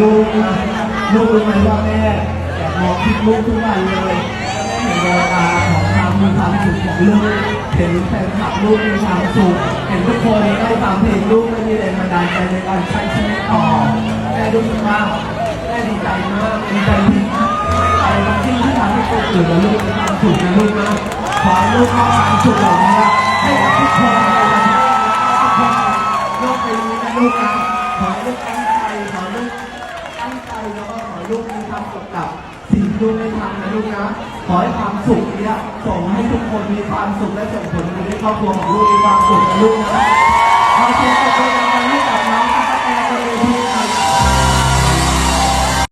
ลูกนะลูกรู้ไหมว่าแม่แอบมองที่ลูกทุกวันเลยแม่เห็นแววตาของความมีความสุขของลูกเห็นแฟนคลับลูกมีความสุขเห็นทุกคนได้ฟังเพลงลูกและมีแรงบันดาลใจในการใช้ชีวิตต่อแม่รู้สึกว่าแม่ดีใจมากดีใจที่ใจบางที่ที่ทำให้คนอื่นและลูกมีความสุขนะลูกนะขอให้ลูกมอบความสุขเหล่านี้ นะลูกนะขอให้ลูกตั้งใจขอลูกตั้งใจแล้วก็ขอลูกมีความสุขกับสิ่งที่ลูกได้ทำนะลูกนะขอให้ความสุขเนี้ส่งให้ทุกคนมีความสุขและส่งผลไปให้ครอบครัวของลูกมีความสุขนะลูกนะขอเค